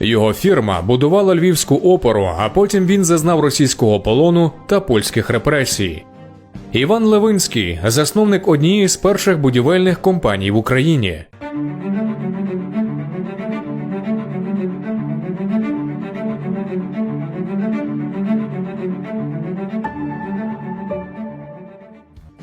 Його фірма будувала львівську оперу, а потім він зазнав російського полону та польських репресій. Іван Левинський засновник однієї з перших будівельних компаній в Україні.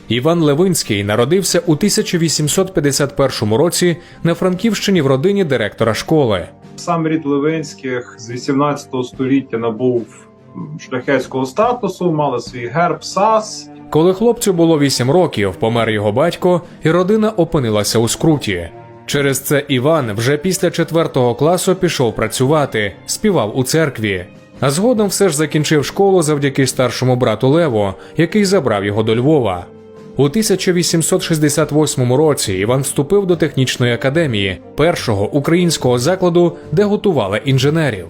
Іван Левинський народився у 1851 році на Франківщині в родині директора школи. Сам рід Левинських з 18 століття набув шляхетського статусу, мали свій герб САС. Коли хлопцю було 8 років, помер його батько, і родина опинилася у скруті. Через це Іван вже після 4 класу пішов працювати, співав у церкві. А згодом все ж закінчив школу завдяки старшому брату Леву, який забрав його до Львова. У 1868 році Іван вступив до технічної академії, першого українського закладу, де готували інженерів.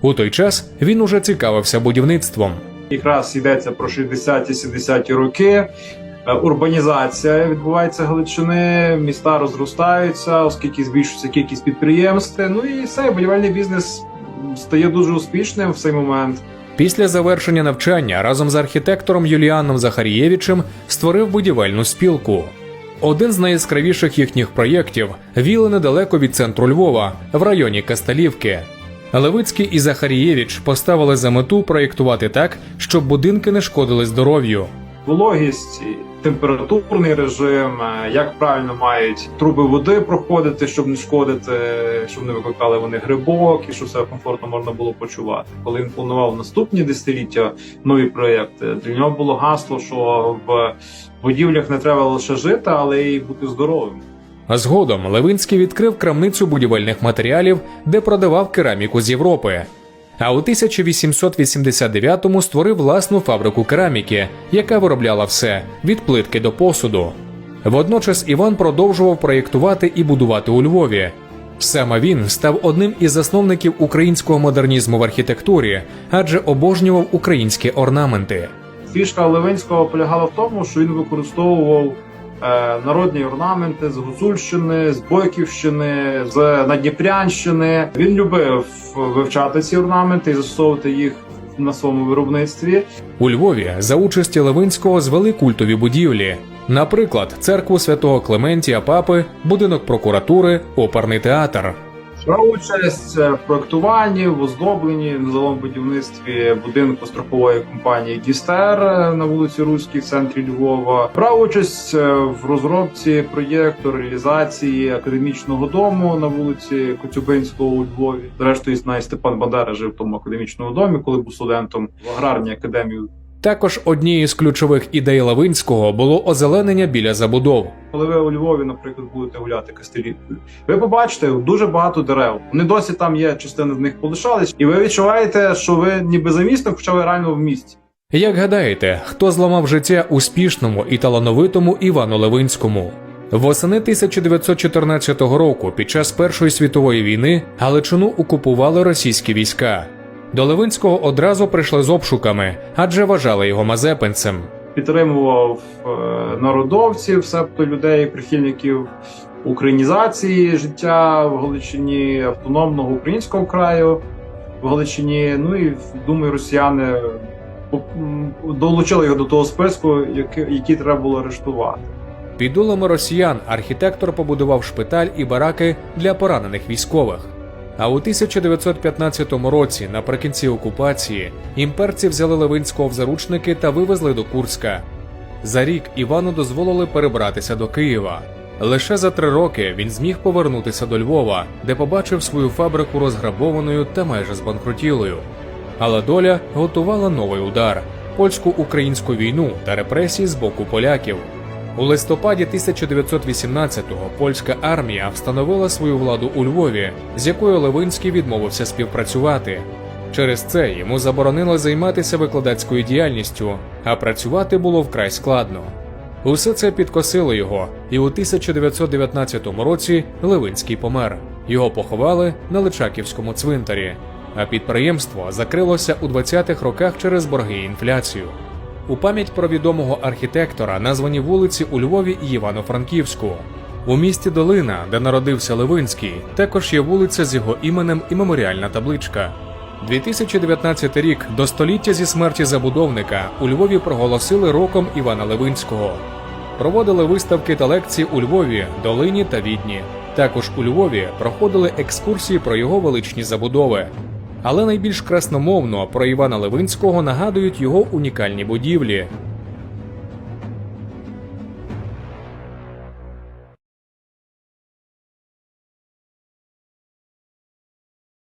У той час він уже цікавився будівництвом. Якраз йдеться про 60-70 роки. Е, Урбанізація відбувається Галичини, міста розростаються, оскільки збільшується кількість підприємств. Ну і все, будівельний бізнес стає дуже успішним в цей момент. Після завершення навчання разом з архітектором Юліаном Захарієвичем створив будівельну спілку. Один з найяскравіших їхніх проєктів віли недалеко від центру Львова, в районі Касталівки. Левицький і Захарієвич поставили за мету проєктувати так, щоб будинки не шкодили здоров'ю. Вологість, температурний режим, е, як правильно мають труби води проходити, щоб не шкодити, щоб не викликали вони грибок і щоб все комфортно можна було почувати. Коли він планував наступні десятиліття нові проєкти, для нього було гасло, що в будівлях не треба лише жити, але й бути здоровим. А згодом Левинський відкрив крамницю будівельних матеріалів, де продавав кераміку з Європи. А у 1889-му створив власну фабрику кераміки, яка виробляла все від плитки до посуду. Водночас Іван продовжував проєктувати і будувати у Львові. Саме він став одним із засновників українського модернізму в архітектурі, адже обожнював українські орнаменти. Фішка Левинського полягала в тому, що він використовував народні орнаменти з Гуцульщини, з Бойківщини, з Надніпрянщини. Він любив вивчати ці орнаменти і застосовувати їх на своєму виробництві. У Львові за участі Левинського звели культові будівлі, наприклад, церкву святого Клементія Папи, будинок прокуратури, оперний театр. Брав участь в проектуванні, в оздобленні в новому будівництві будинку страхової компанії Дістер на вулиці Руській в центрі Львова. Брав участь е, в розробці проєкту реалізації академічного дому на вулиці Коцюбинського у Львові. Зрештою, навіть Степан Бандера жив в тому академічному домі, коли був студентом в аграрній академії. Також однією з ключових ідей Левинського було озеленення біля забудов. Коли ви у Львові, наприклад, будете гуляти кастелівкою, ви побачите дуже багато дерев. Вони досі там є, частина з них полишались, і ви відчуваєте, що ви ніби за містом, хоча ви реально в місті. Як гадаєте, хто зламав життя успішному і талановитому Івану Левинському? Восени 1914 року, під час Першої світової війни, Галичину окупували російські війська. До Левинського одразу прийшли з обшуками, адже вважали його мазепинцем. Підтримував е, народовців, себто людей, прихильників українізації життя в Галичині, автономного українського краю в Галичині. Ну і думаю, росіяни долучили його до того списку, який треба було арештувати. Під дулами росіян архітектор побудував шпиталь і бараки для поранених військових. А у 1915 році, наприкінці окупації, імперці взяли Левинського в заручники та вивезли до Курська. За рік Івану дозволили перебратися до Києва. Лише за три роки він зміг повернутися до Львова, де побачив свою фабрику розграбованою та майже збанкрутілою. Але доля готувала новий удар польсько-українську війну та репресії з боку поляків. У листопаді 1918-го польська армія встановила свою владу у Львові, з якою Левинський відмовився співпрацювати. Через це йому заборонили займатися викладацькою діяльністю, а працювати було вкрай складно. Усе це підкосило його, і у 1919 році Левинський помер. Його поховали на Личаківському цвинтарі, а підприємство закрилося у 20-х роках через борги і інфляцію. У пам'ять про відомого архітектора названі вулиці у Львові і Івано-Франківську. У місті Долина, де народився Левинський, також є вулиця з його іменем і меморіальна табличка. 2019 рік до століття зі смерті забудовника у Львові проголосили роком Івана Левинського. Проводили виставки та лекції у Львові, Долині та Відні. Також у Львові проходили екскурсії про його величні забудови. Але найбільш красномовно про Івана Левинського нагадують його унікальні будівлі.